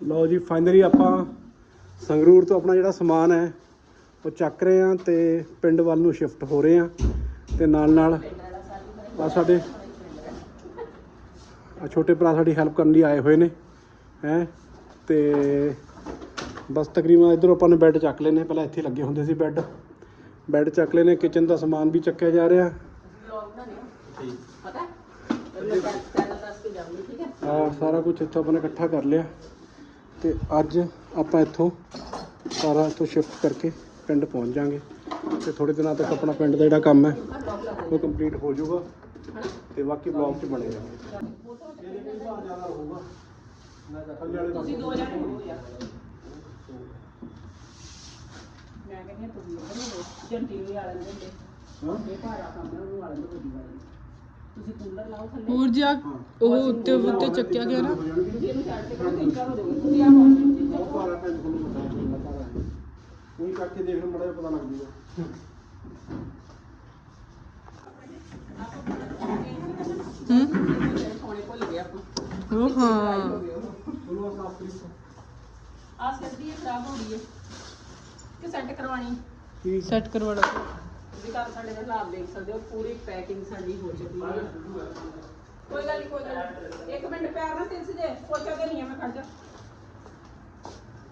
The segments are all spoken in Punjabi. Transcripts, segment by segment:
ਲਓ ਜੀ ਫਾਈਨਲੀ ਆਪਾਂ ਸੰਗਰੂਰ ਤੋਂ ਆਪਣਾ ਜਿਹੜਾ ਸਮਾਨ ਹੈ ਉਹ ਚੱਕ ਰਹੇ ਆ ਤੇ ਪਿੰਡ ਵੱਲ ਨੂੰ ਸ਼ਿਫਟ ਹੋ ਰਹੇ ਆ ਤੇ ਨਾਲ ਨਾਲ ਆ ਸਾਡੇ ਆ ਛੋਟੇ ਭਰਾ ਸਾਡੀ ਹੈਲਪ ਕਰਨ ਲਈ ਆਏ ਹੋਏ ਨੇ ਹੈ ਤੇ ਬਸ ਤਕਰੀਬਨ ਇਧਰੋਂ ਆਪਾਂ ਨੇ ਬੈੱਡ ਚੱਕ ਲਏ ਨੇ ਪਹਿਲਾਂ ਇੱਥੇ ਲੱਗੇ ਹੁੰਦੇ ਸੀ ਬੈੱਡ ਬੈੱਡ ਚੱਕ ਲਏ ਨੇ ਕਿਚਨ ਦਾ ਸਮਾਨ ਵੀ ਚੱਕਿਆ ਜਾ ਰਿਹਾ। ਆ ਸਾਰਾ ਕੁਝ ਇੱਥੋਂ ਆਪਾਂ ਨੇ ਇਕੱਠਾ ਕਰ ਲਿਆ। ਤੇ ਅੱਜ ਆਪਾਂ ਇੱਥੋਂ ਸਾਰਾ ਇੱਥੋਂ ਸ਼ਿਫਟ ਕਰਕੇ ਪਿੰਡ ਪਹੁੰਚ ਜਾਾਂਗੇ। ਤੇ ਥੋੜੇ ਦਿਨਾਂ ਤੱਕ ਆਪਣਾ ਪਿੰਡ ਦਾ ਜਿਹੜਾ ਕੰਮ ਹੈ ਉਹ ਕੰਪਲੀਟ ਹੋ ਜਾਊਗਾ ਤੇ ਬਾਕੀ ਬਲੌਗ 'ਚ ਬਣੇ ਰਹੋ। ਤੁਸੀਂ ਦੋ ਜਣੇ ਹੋ ਯਾਰ। ਮੈਂ ਕਹਿੰਦੀ ਹਾਂ ਤੁਸੀਂ ਜੰਟੀ ਦਿੰਦੇ ਇਹ ਭਾਰਾ ਕੰਮ ਹੈ ਉਹਨੂੰ ਆਲਣ ਦੋ ਗੱਡੀ ਵਾਲੇ ਤੁਸੀਂ ਕੂਲਰ ਲਾਓ ਥੱਲੇ। ਹੋਰ ਜਾ ਉਹ ਉੱਤੇ ਉੱਤੇ ਚੱਕਿਆ ਗਿਆ ਨਾ। ਤੁਸੀਂ ਇਹਨੂੰ ਛੱਡ ਕੇ ਕਰੋ ਤਿੰਨ ਚਾਰ ਹੋ ਜਾਓਗੇ ਤੁਸੀਂ ਆਹ ਵਾਸ਼ਿੰਗ ਮਸ਼ੀਨ ਬਹੁਤ ਭਾਰਾ ਪਿੰਡ ਤੁਹਾਨੂੰ ਪਤਾ ਹੈ ਕਿੰਨਾ ਭਾਰਾ ਹੈ ਉਹੀ ਕਰਕੇ ਦੇਖ ਲਓ ਮੜਾ ਪਤਾ ਲੱਗ ਜੂਗਾ। ਸੋਨੇ ਭੁੱਲ ਗਏ ਆਪਾਂ। ਉਹ ਹਾਂ ਉਹਨੂੰ ਸਾਫ਼ ਕਰੀ ਆਹ ਸੱਦੀ ਖਰਾਬ ਹੋ ਰਹੀ ਹੈ। ਕਿ ਸੈੱਟ ਕਰਵਾਣੀ ਕੀ ਸੈੱਟ ਕਰਵਾੜਾ ਤੁਸੀਂ ਘਰ ਸਾਡੇ ਨਾਲ ਲਾਭ ਦੇਖ ਸਕਦੇ ਹੋ ਪੂਰੀ ਪੈਕਿੰਗ ਸਾਡੀ ਹੋ ਚੁੱਕੀ ਹੈ। ਕੋਈ ਗੱਲ ਨਹੀਂ ਕੋਈ ਗੱਲ ਨੀ। ਇੱਕ ਮਿੰਟ ਪੈਰ ਨਾ ਤਿਲਸ ਜੇ ਪੋਚਾ ਤੇ ਨਹੀਂ ਆ ਮੈਂ ਖੜ ਜਾ।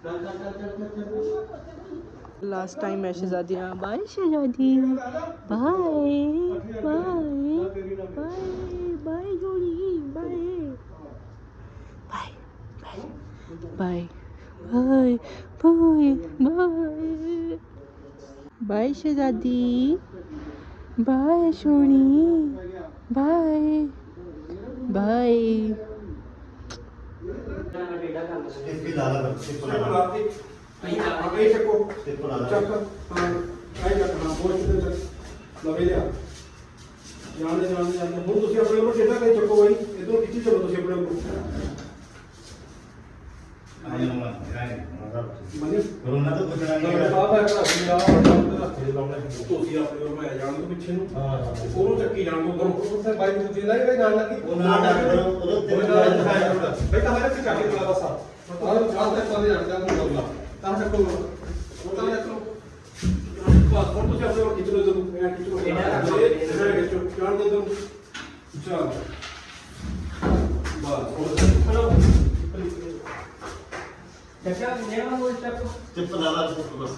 ਚੱਲ ਚੱਲ ਚੱਲ ਚੱਲ ਚੱਲ ਚੱਲ। ਲਾਸਟ ਟਾਈਮ ਹੈ ਸ਼ਹਜ਼ਾਦੀਆਂ ਬਾਏ ਸ਼ਹਜ਼ਾਦੀ ਬਾਏ ਬਾਏ ਬਾਏ ਬਾਏ ਜੋੜੀ bye bye bye bye bye bye bye ਸ਼ਹਜ਼ਾਦੀ। Bye ਸੋਣੀ ਬਾਏ। ਬਾਏ। ਇੱਥੇ ਲਾ ਲਾ ਬੱਚੇ ਚੱਕ ਲਾ ਆਪੇ ਚੱਕੋ। ਤੇ ਲਾ ਲਾ। ਚੱਕ ਹਾਂ ਆਈ ਚੱਕ ਹਾਂ ਬੋਲ ਕਿਤੇ ਚੱਕ। ਲਵੇ ਲਿਆ। ਜਾਣਦੇ ਜਾਣਦੇ ਜਾਣਦੇ ਹੁਣ ਤੁਸੀਂ ਆਪਣੇ ਨੂੰ ਕਿੱਦਾਂ ਕਰੀ ਚੱਕੋ ਬਾਈ? ਇਧਰੋਂ ਪਿੱਛੇ ਚਲੋ ਤੁਸੀਂ ਆਪਣੇ ਨੂੰ ਨਾ ਮਨੀ ਕਰੋਨਾ ਤਾਂ ਪੁੱਛਣਾ ਨਹੀਂ ਤੁਹਾਡੇ ਬਾਪ ਹੈ ਘਰ ਦੀ ਆ ਰੱਖੇ ਲਾਉਣੇ ਤੁਸੀਂ ਆਪਣੇ ਨੂੰ ਮੈਂ ਜਾਣ ਤੋਂ ਪਿੱਛੇ ਨੂੰ ਹਾਂ ਹਾਂ ਉਹਨੂੰ ਚੱਕੀ ਜਾਣ ਤੋਂ ਕਰੋ ਉੱਥੇ ਬਾਈ ਨੂੰ ਜਿੰਦਾ ਹੀ ਬਾਈ ਨਾਲ ਲੱਗੀ ਉਹ ਨਾਲ ਲੱਗ ਕਰੋ, ਉਦੋਂ ਉਹ ਚਿੱਪ ਲਾ ਲਾ ਚਿੱਪ ਬਸ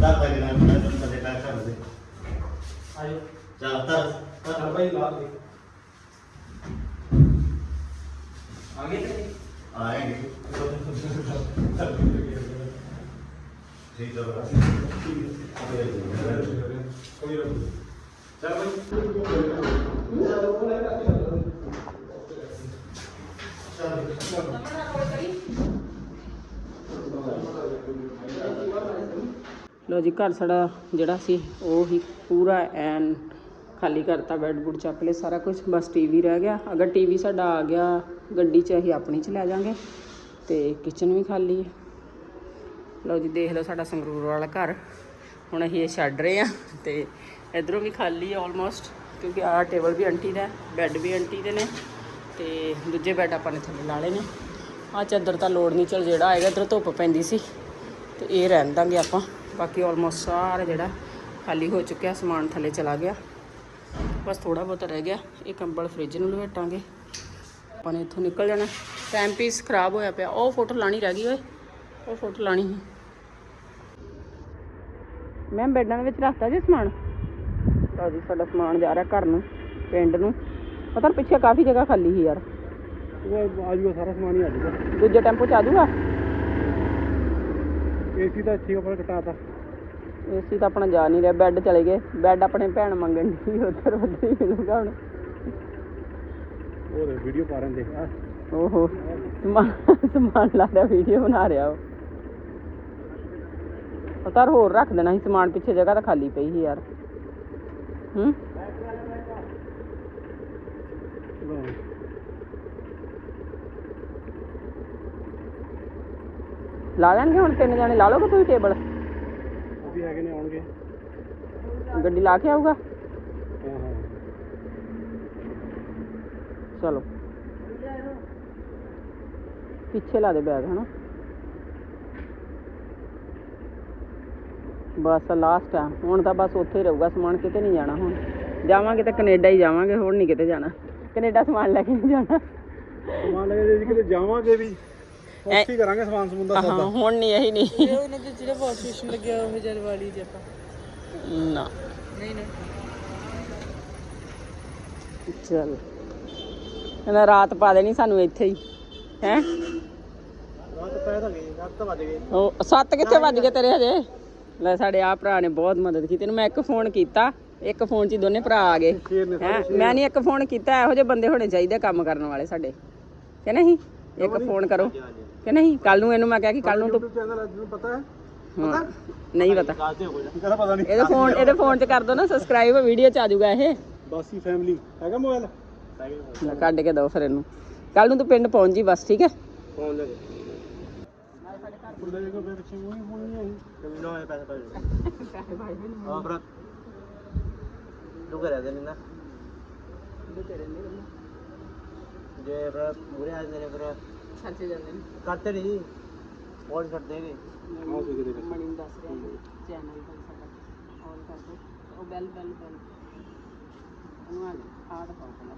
ਦਾ ਤਾਂ ਜਨਾ ਮੈਂ ਤਾਂ ਤੇ ਕਾ ਕਰ ਦੇ ਆਇਓ ਚੱਲ ਤਰ ਚੱਲ ਭਾਈ ਲਾ ਦੇ ਆਏਗੇ ਠੀਕ ਹੈ ਬਰਾ ਕੋਈ ਨਾ ਚੱਲ ਭਾਈ ਲੋ ਜੀ, ਘਰ ਸਾਡਾ ਜਿਹੜਾ ਸੀ, ਉਹ ਹੀ ਪੂਰਾ ਐਨ ਖਾਲੀ ਕਰਤਾ ਬੈੱਡ ਬੁੱਡ ਚੱਕ ਲਏ, ਸਾਰਾ ਕੁਝ ਬਸ ਟੀਵੀ ਰਹਿ ਗਿਆ। ਅਗਰ ਟੀਵੀ ਸਾਡਾ ਆ ਗਿਆ, ਗੱਡੀ 'ਚ ਅਸੀਂ ਆਪਣੀ 'ਚ ਲੈ ਜਾਾਂਗੇ ਤੇ ਕਿਚਨ ਵੀ ਖਾਲੀ ਹੈ ਲਓ ਜੀ, ਦੇਖ ਲਓ ਸਾਡਾ ਸੰਗਰੂਰ ਵਾਲਾ ਘਰ। ਹੁਣ ਅਸੀਂ ਇਹ ਛੱਡ ਰਹੇ ਆ ਤੇ ਇਧਰੋਂ ਵੀ ਖਾਲੀ ਹੈ ਆਲਮੋਸਟ ਕਿਉਂਕਿ ਆਹ ਟੇਬਲ ਵੀ ਆਂਟੀ ਦਾ ਬੈੱਡ ਵੀ ਆਂਟੀ ਦੇ ਨੇ। ਤੇ ਦੂਜੇ ਬੈੱਡ ਆਪਾਂ ਨੇ ਥੱਲੇ ਲਾ ਲਏ ਨੇ। ਆਹ ਚਾਦਰ ਤਾਂ ਲੋੜ ਨਹੀਂ, ਚਲ ਜਿਹੜਾ ਆਏਗਾ ਇਧਰ ਧੁੱਪ ਪੈਂਦੀ ਸੀ। ਤੇ ਇਹ ਰਹਿਣ ਦਾਂਗੇ ਆਪਾਂ। ਬਾਕੀ ਆਲਮੋਸਟ ਸਾਰਾ ਜਿਹੜਾ ਖਾਲੀ ਹੋ ਚੁੱਕਿਆ, ਸਮਾਨ ਥੱਲੇ ਚਲਾ ਗਿਆ। ਬਸ ਥੋੜਾ ਬਹੁਤ ਰਹਿ ਗਿਆ। ਇਹ ਕੰਬਲ ਫ੍ਰਿਜ ਨੂੰ ਲਵੇਟਾਂਗੇ। ਆਪਾਂ ਨੇ ਇੱਥੋਂ ਨਿਕਲ ਜਾਣਾ। ਟਾਈਮ ਪੀਸ ਖਰਾਬ ਹੋਇਆ ਪਿਆ। ਉਹ ਫੋਟੋ ਲਾਣੀ ਰਹਿ ਗਈ ਓਏ। ਉਹ ਫੋਟੋ ਲਾਣੀ ਸੀ। ਮੈਂ ਬੈੱਡਾਂ ਦੇ ਵਿੱਚ ਰੱਖਤਾ ਜੀ ਸਮਾਨ। ਲਓ ਜੀ ਸਾਡਾ ਸਮਾਨ ਜਾ ਰਿਹਾ ਘਰ ਨੂੰ, ਪਿੰਡ ਨੂੰ। ਪਤਾ ਨੀ ਪਿੱਛੇ ਕਾਫੀ ਜਗ੍ਹਾ ਖਾਲੀ ਸੀ ਯਾਰ। ਉਹ ਆ ਜੂਗਾ ਸਾਰਾ ਸਮਾਨ ਹੀ ਆ ਜੂਗਾ ਦੂਜੇ ਟੈਂਪੋ ਚ ਆ ਜਾਊਗਾ? ਏਸੀ ਤਾਂ ਇੱਥੇ ਉੱਪਰ ਕਟਾਤਾ ਏਸੀ ਤਾਂ। ਆਪਣਾ ਜਾ ਨਹੀਂ ਰਿਹਾ ਬੈੱਡ ਚਲੇ ਗਏ। ਬੈੱਡ ਆਪਣੇ ਭੈਣ ਮੰਗਣ ਦੀ ਉੱਧਰ ਉੱਧਰ ਹੀ ਮਿਲੂਗਾ ਹੁਣ। ਉਹ ਵੀਡੀਓ ਪਾ ਰਹੇ ਨੇ ਆ ਓਹੋ ਸਮਾਨ ਸਮਾਨ ਲਾ ਰਿਹਾ ਵੀਡੀਓ ਬਣਾ ਰਿਹਾ ਉਹ। ਉਤਾਰ ਹੋਰ ਰੱਖ ਦੇਣਾ ਸੀ ਸਮਾਨ ਪਿੱਛੇ ਜਗ੍ਹਾ ਤਾਂ ਖਾਲੀ ਪਈ ਸੀ ਯਾਰ। ਹੂੰ? ਲਾ ਲੈਣਗੇ ਹੁਣ ਤਿੰਨ ਜਣੇ ਲਾ ਲਓਗੇ ਤੁਸੀਂ ਟੇਬਲ ਉਹ ਵੀ ਹੈਗੇ ਨੇ ਆਉਣਗੇ। ਗੱਡੀ ਲਾ ਕੇ ਆਊਗਾ? ਹਾਂ ਹਾਂ। ਚਲੋ। ਪਿੱਛੇ ਲਾ ਦੇ ਬੈਗ ਹਨਾ? ਬਸ ਲਾਸਟ ਆ। ਹੁਣ ਤਾਂ ਬਸ ਉੱਥੇ ਹੀ ਰਹੂਗਾ ਸਮਾਨ ਕਿਤੇ ਨਹੀਂ ਜਾਣਾ ਹੁਣ। ਜਾਵਾਂਗੇ ਤਾਂ ਕੈਨੇਡਾ ਹੀ ਜਾਵਾਂਗੇ ਹੁਣ ਨਹੀਂ ਕਿਤੇ ਜਾਣਾ। ਕੈਨੇਡਾ ਸਮਾਨ ਲੈ ਕੇ ਨਹੀਂ ਜਾਣਾ। ਸਮਾਨ ਲੈ ਕੇ ਜੇ ਕਿਤੇ ਜਾਵਾਂਗੇ ਵੀ ਉੱਥੇ ਕਰਾਂਗੇ ਸਮਾਨ ਸਮੂਨ ਦਾ ਹਾਂ ਹੁਣ ਨਹੀਂ ਇਹੀ ਨਹੀਂ। ਇਹ ਉਹਨਾਂ ਦੇ ਜਿਹੜਾ ਵਾਸ਼ ਬੇਸਿਨ ਲੱਗਿਆ ਉਹ ਜਰ ਵਾਲੀ ਜੇ ਆਪਾਂ। ਨਾ। ਨਹੀਂ ਨਹੀਂ। ਚਲ। ਕਹਿੰਦਾ ਰਾਤ ਪਾ ਦੇਣੀ ਸਾਨੂੰ ਇੱਥੇ ਹੀ। ਹੈ? ਰਾਤ ਪੈ ਤਾਂ ਗਈ ਰਾਤ ਤਾਂ ਵੱਜ ਗਏ ਉਹ ਸੱਤ ਕਿੱਥੇ ਵੱਜ ਗਏ ਤੇਰੇ ਹਜੇ? ਲੈ ਸਾਡੇ ਆ ਭਰਾ ਨੇ ਬਹੁਤ ਮਦਦ ਕੀਤੀ। ਤੈਨੂੰ ਮੈਂ ਇੱਕ ਫੋਨ ਕੀਤਾ। ਇੱਕ ਫੋਨ 'ਚ ਹੀ ਦੋਨੇ ਭਰਾ ਆ ਗਏ। ਹੈਂ? ਮੈਂ ਨਹੀਂ ਇੱਕ ਫੋਨ ਕੀਤਾ ਇਹੋ ਜਿਹੇ ਬੰਦੇ ਹੋਣੇ ਚਾਹੀਦੇ ਕੰਮ ਕਰਨ ਵਾਲੇ ਸਾਡੇ। ਕਿ ਨਹੀਂ? ਇੱਕ ਫੋਨ ਕਰੋ। ਕਿ ਨਹੀਂ? ਕੱਲ ਨੂੰ ਇਹਨੂੰ ਮੈਂ ਕਿਹਾ ਕਿ ਕੱਲ ਨੂੰ ਤੂੰ YouTube ਚੈਨਲ ਅੱਜ ਨੂੰ ਪਤਾ ਹੈ? ਹਾਂ, ਨਹੀਂ ਪਤਾ। ਕਹਿੰਦਾ ਪਤਾ ਨਹੀਂ ਇਹਦੇ ਫੋਨ ਇਹਦੇ ਫੋਨ 'ਚ ਕਰ ਦੋ ਨਾ ਸਬਸਕ੍ਰਾਈਬ ਵੀਡੀਓ 'ਚ ਆ ਜਾਊਗਾ ਇਹ। ਬਾਸੀ ਫੈਮਿਲੀ ਹੈਗਾ ਮੋਬਾਈਲ ਲੈ ਕੱਢ ਕੇ ਦੋ ਫਿਰ ਇਹਨੂੰ। ਕੱਲ ਨੂੰ ਤੂੰ ਪਿੰਡ ਪਹੁੰਚ ਜੀ ਬਸ ਠੀਕ ਹੈ? ਫੋਨ ਲੈ ਕੇ ਬੁੱਲੇ ਕੋ ਪਿੱਛੇ ਹੋਣੀ ਹੈ ਕਮੀ ਨਾ ਹੋਏ ਪੈਸੇ ਪਾਏ ਹਾਂ ਪਰ ਲੋਕ ਰਹਿ ਨੇ ਨਾ ਜੇ ਪਰ ਪੂਰੇ ਆ ਮੇਰੇ ਪਰ ਖਰਚੇ ਜਾਂਦੇ ਨੇ। ਕੱਟਦੇ ਨਹੀਂ। ਔਰ ਛੱਡ ਦੇਗੇ ਆਹ ਦੇਖ ਦੇ ਮਣੀ ਨੂੰ ਦੱਸ ਰਿਹਾ ਚੈਨਲ ਦਾ ਸਾਡਾ। ਔਨ ਕਰ ਦੋ। ਉਹ ਬੈਲ ਬੈਲ ਬੈਲ ਉਹਨੂੰ ਆ ਆ ਤਾਂ ਪਾਉ ਪਹਿਲਾਂ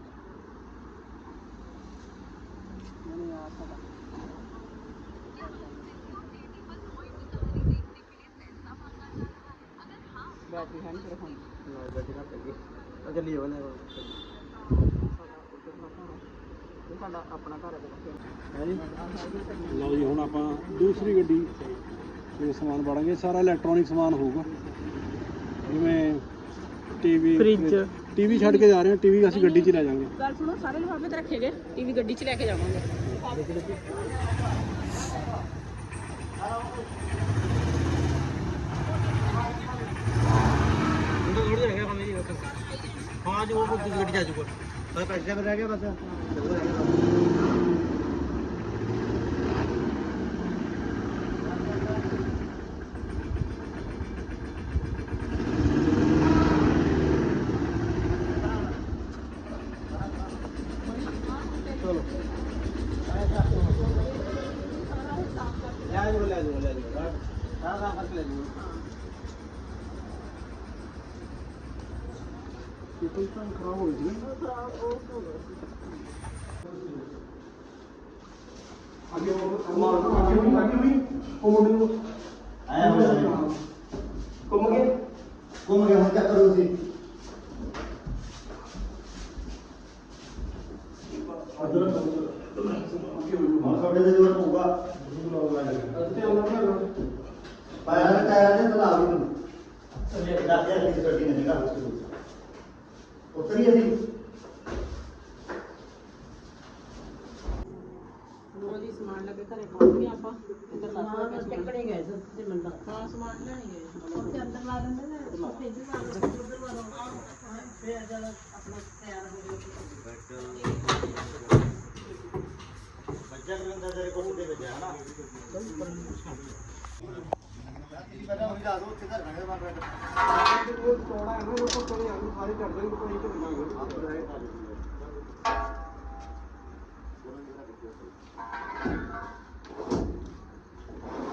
ਮਣੀ ਆ ਸਾਡਾ। ਬੈਟਰੀ ਹੈ ਨਹੀਂ ਤੇਰੇ ਫੋਨ ਨਾ ਗੱਡੀ ਨਾ ਪਈ ਉਹ ਚੱਲੀ ਹੋਣੇ ਇਹ ਸਾਡਾ ਆਪਣਾ ਘਰ ਹੈ ਜਿਹੜਾ ਹੈ ਜੀ ਲਓ ਜੀ ਹੁਣ ਆਪਾਂ ਦੂਸਰੀ ਗੱਡੀ ਦੇ ਸਮਾਨ ਵੜਾਂਗੇ। ਸਾਰਾ ਇਲੈਕਟ੍ਰੋਨਿਕ ਸਮਾਨ ਹੋਊਗਾ। ਜਿਵੇਂ ਟੀਵੀ Fridge। ਟੀਵੀ ਛੱਡ ਕੇ ਜਾ ਰਹੇ ਹਾਂ। ਟੀਵੀ ਅਸੀਂ ਗੱਡੀ 'ਚ ਲੈ ਜਾਵਾਂਗੇ। ਗੱਲ ਸੁਣੋ ਸਾਰੇ ਲਿਫਾਫੇ ਤੇ ਰੱਖੇ ਗਏ। ਟੀਵੀ ਗੱਡੀ 'ਚ ਲੈ ਕੇ ਜਾਵਾਂਗੇ। ਥੋੜੀ ਰਹਿ ਗਿਆ ਕੰਮ ਜੀ ਹਾਂ ਜੀ ਉਹ ਗੱਡੀ ਗੱਡੀ ਜਾ ਚੁੱਕਾ ਬਸ ਪੈਸੇ ਰਹਿ ਗਿਆ ਬਸ। ਲੈ ਜਾਓ ਲੈ ਜਾਓ ਲੈ ਜਾਓ। ਹਾਂ ਹਾਂ ਕਰਕੇ ਲੈ ਜਾਓ। ਇਹ ਤਾਂ ਖਰਾਬ ਹੋ ਗਈ ਅੱਗੇ ਉਹ ਅੱਗੇ ਵੀ ਅੱਗੇ ਵੀ ਉਹ ਮੁੰਡੇ ਨੂੰ ਆਇਆ ਹੋਇਆ ਘੁੰਮ ਕੇ ਘੁੰਮ ਗਿਆ ਹੁਣ ਚੱਕ ਕਰੋ ਸੀ ਹੁਣ ਤੁਹਾਡੇ ਤੇ ਜੋਰ ਪਊਗਾ ਪਾਇਆ ਨਾ ਟਾਇਰ ਤੇ ਤਲਾ ਵੀ ਤੂੰ ਦੱਸ ਯਾਰ ਕਿਸ ਗੱਡੀ ਨੇ ਨਿਕਾਲ ਉਤਰੀ ਅਸੀਂ ਲੋ ਜੀ ਸਮਾਨ ਲੈ ਕੇ ਘਰੇ ਪਹੁੰਚ ਗਏ ਆਪਾਂ ਇੱਧਰ ਦੱਸ ਦਿਓ ਕਿੱਕੜੇ ਗਏ ਸੱਤੇ ਮੰਦਾ ਹਾਂ ਸਮਾਨ ਲੈਣ ਗਏ ਉੱਥੇ ਅੰਦਰ ਲਾ ਦਿੰਦੇ ਨੇ ਬੱਚਾ ਕਹਿੰਦਾ ਤੇਰੇ ਕੋਲ ਤੇ ਭੇਜਿਆ ਹਨਾ ਪਹਿਲਾਂ ਉਹੀ ਦੱਸ ਉੱਥੇ ਘਰ ਖੜੇ ਮਾਰ ਬੈਠ ਉਹ ਚੌੜਾ ਹੈ ਨਾ ਉਹ ਤੋਂ ਕੋਈ ਆਲੂ ਸਾਰੇ ਕਰ ਦੇਣਗੇ ਕੋਈ ਇੱਕ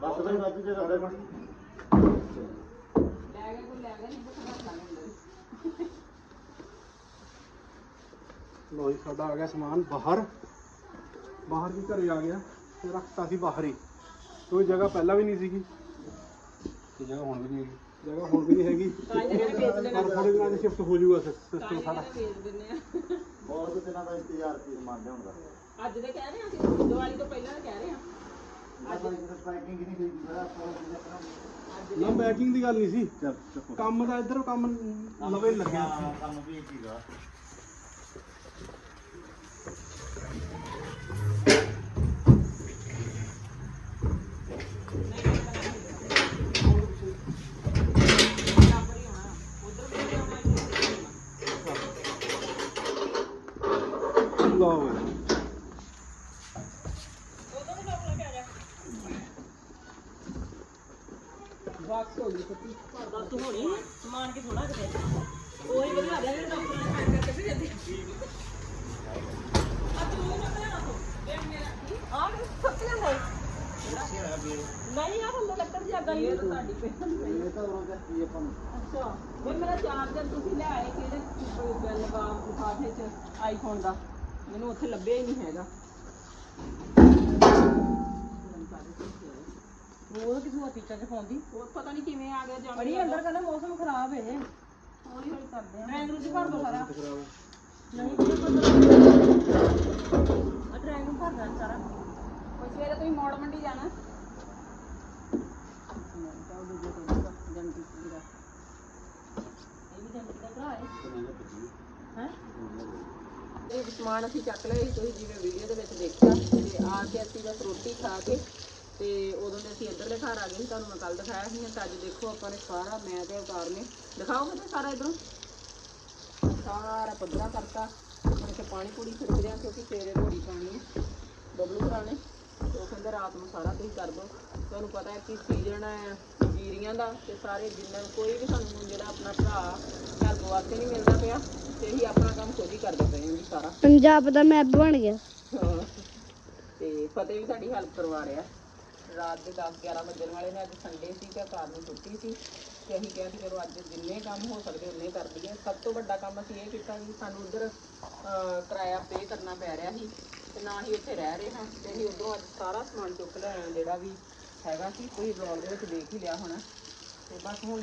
ਬਸ ਬਈ ਬਾਕੀ ਜੇ ਸਾਡੇ ਲੋ ਸਾਡਾ ਆ ਗਿਆ ਸਮਾਨ ਬਾਹਰ। ਬਾਹਰ ਵੀ ਘਰੇ ਆ ਗਿਆ ਤੇ ਰੱਖਤਾ ਸੀ ਬਾਹਰ ਹੀ। ਕੋਈ ਜਗ੍ਹਾ ਪਹਿਲਾਂ ਵੀ ਨਹੀਂ ਸੀਗੀ। ਤੇ ਜਗ੍ਹਾ ਹੁਣ ਵੀ ਨਹੀਂ ਹੈਗੀ। ਜਗ੍ਹਾ ਹੁਣ ਵੀ ਨਹੀਂ ਹੈਗੀ। ਪਰ ਥੋੜੇ ਦਿਨਾਂ ਸ਼ਿਫਟ ਹੋ ਜਾਊਗਾ ਸਿਸਟਮ ਆ ਬਹੁਤ ਦਿਨਾਂ ਦਾ ਇੰਤਜ਼ਾਰ ਸੀ ਮੰਨਦੇ ਹੁਣ ਦਾ। ਅੱਜ ਦੇ ਕਹਿ ਰਹੇ ਆ ਅਸੀਂ ਦੀਵਾਲੀ ਤੋਂ ਪਹਿਲਾਂ ਕਹਿ ਰਹੇ ਆ ਪੈਕਿੰਗ ਨਾ ਬੈਕਿੰਗ ਦੀ ਗੱਲ ਨਹੀਂ ਸੀ। ਕੰਮ ਦਾ ਇੱਧਰ ਕੰਮ ਲਵੇ ਲੱਗਿਆ। ਕੰਮ ਵੀ ਇੱਕ ਹੀਗਾ ਲਓ ਬਾਕਸ ਹੋ ਗਈ ਸੱਤੀ ਦੱਸ ਹੋਣੀ ਸਮਾਨ ਕੇ ਥੋੜਾ ਕਿਤੇ ਉਹੀ ਵਧਾ ਦਿਆਂਗੇ ਡਾਕਟਰ ਨੇ ਪੈਕ ਕਰਕੇ ਭੇਜ ਦੇ ਆ। ਤੂੰ ਨਾ ਬਣਾ ਇਹ ਮੇਰਾ। ਆ ਸੱਤਿਆ ਹੋਏ ਨਹੀਂ ਆ ਥੱਲੇ ਲੱਕੜ ਦੀ ਅੱਗ ਆਈ ਤੁਹਾਡੀ ਪੇਸ਼ੈਂਟ ਇਹ ਤਾਂ ਉਹ ਕਰਤੀ ਆਪਾਂ ਨੂੰ ਅੱਛਾ ਇਹ ਮੇਰਾ ਚਾਰਜਰ ਤੁਸੀਂ ਲੈ ਆਏ ਕਿਹੜੇ ਬਿੱਲ ਬਾਮ ਲਿਫਾਫੇ ਚ ਆਈਫੋਨ ਦਾ। ਮੈਨੂੰ ਉੱਥੇ ਲੱਭਿਆ ਹੀ ਨਹੀਂ ਹੈਗਾ। ਉਹ ਕਿਸ ਨੂੰ ਟੀਚਰ ਦੇ ਫੋਨ ਦੀ? ਉਹ ਪਤਾ ਨਹੀਂ ਕਿਵੇਂ ਆ ਗਿਆ ਜਾਂ ਬੜੀ ਅੰਦਰ ਕਹਿੰਦਾ ਮੌਸਮ ਖਰਾਬ ਹੈ ਹੌਲੀ ਹੌਲੀ ਕਰਦੇ ਆ। ਡਰਾਇੰਗ ਰੂਮ ਚ ਭਰ ਦੋ ਸਾਰਾ। ਨਹੀਂ ਕਿਹੜੇ ਕੋਲ ਆ ਡਰਾਇੰਗ ਰੂਮ ਭਰ ਦੇਣਾ ਸਾਰਾ। ਕੋਈ ਸਵੇਰੇ ਤੁਸੀਂ ਮੋੜ ਮੰਡੀ ਜਾਣਾ। ਜੰਟੀ ਪੂਰਾ ਇਹ ਵੀ ਜੰਟ ਦਾ ਭਰਾ ਹੈ ਹੈ? ਇਹ ਸਮਾਨ ਅਸੀਂ ਚੱਕ ਲਏ ਸੀ ਤੁਸੀਂ ਜਿਵੇਂ ਵੀਡੀਓ ਦੇ ਵਿੱਚ ਦੇਖਿਆ ਤੇ ਆ ਕੇ ਅਸੀਂ ਬਸ ਰੋਟੀ ਖਾ ਕੇ ਤੇ ਉਦੋਂ ਦੇ ਅਸੀਂ ਇੱਧਰਲੇ ਘਰ ਆ ਗਏ ਸੀ ਤੁਹਾਨੂੰ ਮੈਂ ਕੱਲ ਦਿਖਾਇਆ ਸੀ ਤਾਂ ਅੱਜ ਦੇਖੋ ਆਪਾਂ ਨੇ ਸਾਰਾ ਮੈਂ ਤੇ ਅਵਤਾਰ ਨੇ। ਦਿਖਾਓਗੇ ਤੇ ਸਾਰਾ ਇਧਰੋਂ? ਸਾਰਾ ਪੱਧਰਾ ਕਰਤਾ। ਹੁਣ ਇੱਥੇ ਪਾਣੀ ਪੂਰੀ ਛਿੜਕ ਦਿਆਂ ਕਿਉਂਕਿ ਸਵੇਰੇ ਰੋੜੀ ਪਾਣੀ ਹੈ ਬਬਲੂ ਤੇ ਉਹ ਕਹਿੰਦੇ ਰਾਤ ਨੂੰ ਸਾਰਾ ਤੁਸੀਂ ਕਰ ਦਿਓ। ਤੁਹਾਨੂੰ ਪਤਾ ਹੈ ਕਿ ਸੀਜ਼ਨ ਹੈ ਜੀਰੀਆਂ ਦਾ ਤੇ ਸਾਰੇ ਜਿੰਨਾ ਕੋਈ ਵੀ ਸਾਨੂੰ ਜਿਹੜਾ ਆਪਣਾ ਭਰਾ ਘਰ ਤੋਂ ਵਾਸਤੇ ਨਹੀਂ ਮਿਲਦਾ ਪਿਆ ਤੇ ਅਸੀਂ ਆਪਣਾ ਕੰਮ ਖੁਦ ਹੀ ਕਰਦੇ ਪਏ ਹਾਂ ਜੀ ਸਾਰਾ। ਪੰਜਾਬ ਦਾ ਮੈਪ ਬਣ ਗਿਆ। ਹਾਂ। ਤੇ ਫਤਿਹ ਵੀ ਸਾਡੀ ਹੈਲਪ ਕਰਵਾ ਰਿਹਾ। ਰਾਤ ਦੇ 10 11 ਵਜਣ ਵਾਲੇ ਨੇ, ਅੱਜ ਸੰਡੇ ਸੀ ਤੇ ਕਾਰ ਨੂੰ ਛੁੱਟੀ ਸੀ ਤੇ ਅਸੀਂ ਕਿਹਾ ਕਿ ਚਲੋ ਅੱਜ ਜਿੰਨੇ ਕੰਮ ਹੋ ਸਕਦੇ ਉਨੇ ਕਰ ਦਈਏ ਸਭ ਤੋਂ ਵੱਡਾ ਕੰਮ ਅਸੀਂ ਇਹ ਕੀਤਾ ਕਿ ਸਾਨੂੰ ਉਧਰ ਕਿਰਾਇਆ ਪੇ ਕਰਨਾ ਪੈ ਰਿਹਾ ਸੀ ਤੇ ਨਾ ਹੀ ਉੱਥੇ ਰਹਿ ਰਹੇ ਹਾਂ ਤੇ ਅਸੀਂ ਉਧਰੋਂ ਅੱਜ ਸਾਰਾ ਸਮਾਨ ਚੁੱਕ ਲਿਆ, ਜਿਹੜਾ ਵੀ ਹੈਗਾ ਸੀ, ਕੋਈ ਵਲੌਗ ਦੇ ਵਿੱਚ ਦੇਖ ਹੀ ਲਿਆ ਹੋਣਾ। ਤੇ ਬਸ ਹੁਣ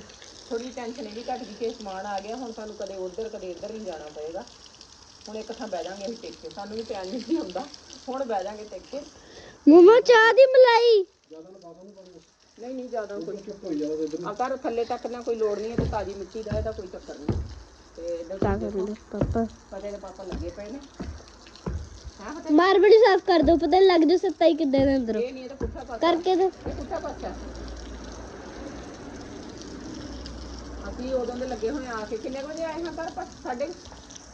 ਥੋੜੀ ਟੈਨਸ਼ਨ ਇਹ ਵੀ ਘੱਟ ਗਈ ਕਿ ਸਮਾਨ ਆ ਗਿਆ, ਹੁਣ ਸਾਨੂੰ ਕਦੇ ਉਧਰ, ਕਦੇ ਇੱਧਰ ਨਹੀਂ ਜਾਣਾ ਪਏਗਾ। ਹੁਣ ਇੱਕ ਥਾਂ ਬਹਿ ਜਾਾਂਗੇ ਅਸੀਂ ਟਿਕ ਕੇ ਸਾਨੂੰ ਵੀ ਟਾਈਮ ਨਹੀਂ ਹੁੰਦਾ। ਹੁਣ ਬਹਿ ਜਾਾਂਗੇ ਟਿਕ ਕੇ ਮਮਾ, ਚਾਹ ਦੀ ਮਲਾਈ। ਨਹੀਂ ਨਹੀਂ ਜ਼ਿਆਦਾ ਕੋਈ ਹੋਈ ਜਾਵੇ ਇੱਧਰ ਆ ਘਰ ਥੱਲੇ ਤੱਕ ਨਾ ਕੋਈ ਲੋੜ ਨਹੀਂ ਹੈ ਤੇ ਤਾਜੀ ਮਿੱਟੀ ਦਾ ਇਹਦਾ ਕੋਈ ਚੱਕਰ ਨਹੀਂ ਤੇ ਇੱਧਰ ਤਾਂ ਦੇਖੋ, ਕਰ ਪਾਪਾ ਫਤਿਹ ਦੇ ਪਾਪਾ ਲੱਗੇ ਪਏ ਨੇ ਹਾਂ ਫਤਿਹ ਮਾਰਬਲ ਸਾਫ਼ ਕਰ ਦੋ ਪਤਾ ਨੀ ਲੱਗ ਜੂ ਸੱਤਾਈ ਕਿੱਦਾਂ ਦੇ ਅੰਦਰੋਂ ਇਹ ਨਹੀਂ ਇਹ ਤਾਂ ਪੁੱਠਾ ਪਾਸਾ ਕਰਕੇ ਤੇ ਇਹ ਪੁੱਠਾ ਪਾਸਾ ਅਸੀਂ ਉਦੋਂ ਦੇ ਲੱਗੇ ਹੋਏ ਆ ਕੇ ਕਿੰਨੇ ਕੁ ਵਜੇ ਆਏ ਹਾਂ ਘਰ ਪਰ ਸਾਢੇ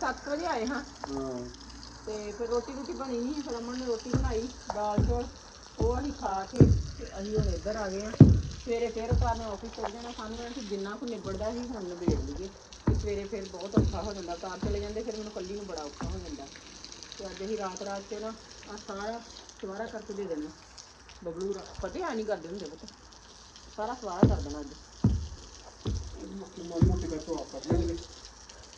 ਸੱਤ ਵਜੇ ਆਏ ਹਾਂ ਹਾਂ ਤੇ ਫਿਰ ਰੋਟੀ ਰੋਟੀ ਬਣੀ ਨਹੀਂ ਫਿਰ ਅਮਨ ਨੇ ਰੋਟੀ ਬਣਾਈ ਦਾਲ ਚੌਲ ਉਹ ਅਸੀਂ ਖਾ ਕੇ ਤੇ ਅਸੀਂ ਹੁਣ ਇੱਧਰ ਆ ਗਏ ਆ ਸਵੇਰੇ ਫਿਰ ਘਰ ਨੇ ਆਫਿਸ ਚਲ ਜਾਣਾ। ਸਾਨੂੰ ਐਂ ਜਿੰਨਾ ਕੁ ਨਿਬੜਦਾ ਸੀ ਹੁਣ ਨਿਬੇੜ ਲਈਏ। ਤੇ ਸਵੇਰੇ ਫਿਰ ਬਹੁਤ ਔਖਾ ਹੋ ਜਾਂਦਾ। ਘਰ ਚਲੇ ਜਾਂਦੇ, ਫਿਰ ਮੈਨੂੰ ਕੱਲੀ ਨੂੰ ਬੜਾ ਔਖਾ ਹੋ ਜਾਂਦਾ। ਤੇ ਅੱਜ ਅਸੀਂ ਰਾਤ ਰਾਤ ਤੇ ਨਾ ਆ ਸਾਰਾ ਸਵਾਰਾ ਕਰਕੇ ਦੇ ਦੇਣਾ। ਬਬਲੂ ਫਤਿਹ ਆ ਨਹੀਂ ਕਰਦੇ ਹੁੰਦੇ ਪੁੱਤ। ਸਾਰਾ ਸਵਾਰਾ ਕਰ ਦੇਣਾ ਅੱਜ। ਮੋਟੀ ਮੋਟੀ ਕਰ ਆਪ ਕਰ ਲੈਣਗੇ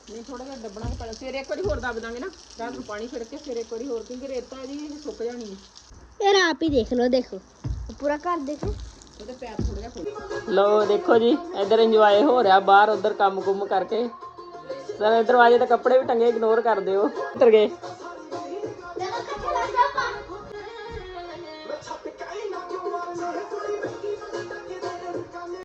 ਨਹੀਂ ਥੋੜਾ ਜਿਹਾ ਦੱਬਣਾ ਕੁ ਪੈਣਾ। ਸਵੇਰੇ ਇੱਕ ਵਾਰੀ ਹੋਰ ਦੱਬ ਦਾਂਗੇ ਨਾ। ਰਾਤ ਨੂੰ ਪਾਣੀ ਫਿਰ ਕੇ ਸਵੇਰੇ ਇੱਕ ਵਾਰੀ ਹੋਰ, ਕਿਉਂਕਿ ਰੇਤਾ ਜੀ ਸੁੱਕ ਜਾਣੀ ਹੈ। ਯਾਰ ਆਪ ਹੀ ਦੇਖ ਲਓ, ਦੇਖੋ। ਪੂਰਾ ਘਰ ਦੇਖੋ। ਲੋ ਦੇਖੋ ਜੀ, ਇੱਧਰ ਇੰਜੋਏ ਹੋ ਰਿਹਾ, ਬਾਹਰ ਉਧਰ ਕੰਮ ਕੁਮ ਕਰਕੇ। ਸਰ ਦਰਵਾਜ਼ੇ ਤੇ ਕੱਪੜੇ ਵੀ ਟੰਗੇ ਇਗਨੋਰ ਕਰ ਦਿਓ। ਉੱਤਰ ਗਏ।